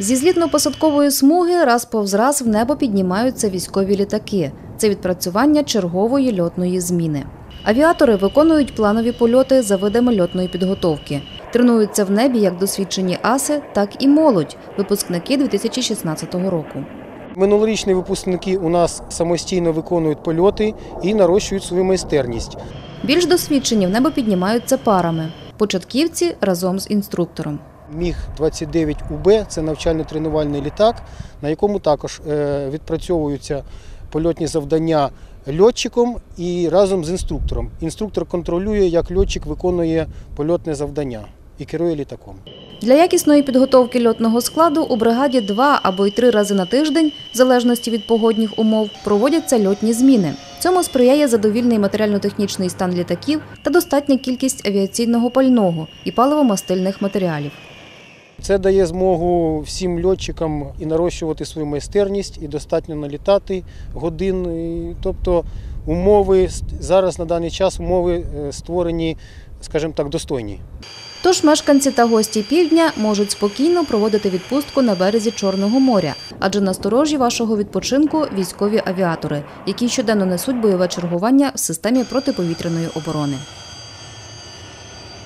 Зі злітно-посадкової смуги раз повз раз в небо піднімаються військові літаки. Це відпрацювання чергової льотної зміни. Авіатори виконують планові польоти за видами льотної підготовки. Тренуються в небі як досвідчені аси, так і молодь, випускники 2016 року. Минулорічні випускники у нас самостійно виконують польоти і нарощують свою майстерність. Більш досвідчені в небо піднімаються парами. Початківці разом з інструктором. Міг 29 УБ це навчально-тренувальний літак, на якому також е, відпрацьовуються польотні завдання льотчиком і разом з інструктором. Інструктор контролює, як льотчик виконує польотне завдання і керує літаком. Для якісної підготовки льотного складу у бригаді два або й три рази на тиждень, в залежності від погодних умов, проводяться льотні зміни. Цьому сприяє задовільний матеріально-технічний стан літаків та достатня кількість авіаційного пального і паливомастильних матеріалів. Це дає змогу всім льотчикам і нарощувати свою майстерність, і достатньо налітати годин. Тобто умови зараз на даний час умови е, створені, скажімо так, достойні. Тож мешканці та гості півдня можуть спокійно проводити відпустку на березі Чорного моря, адже на сторожі вашого відпочинку військові авіатори, які щоденно несуть бойове чергування в системі протиповітряної оборони.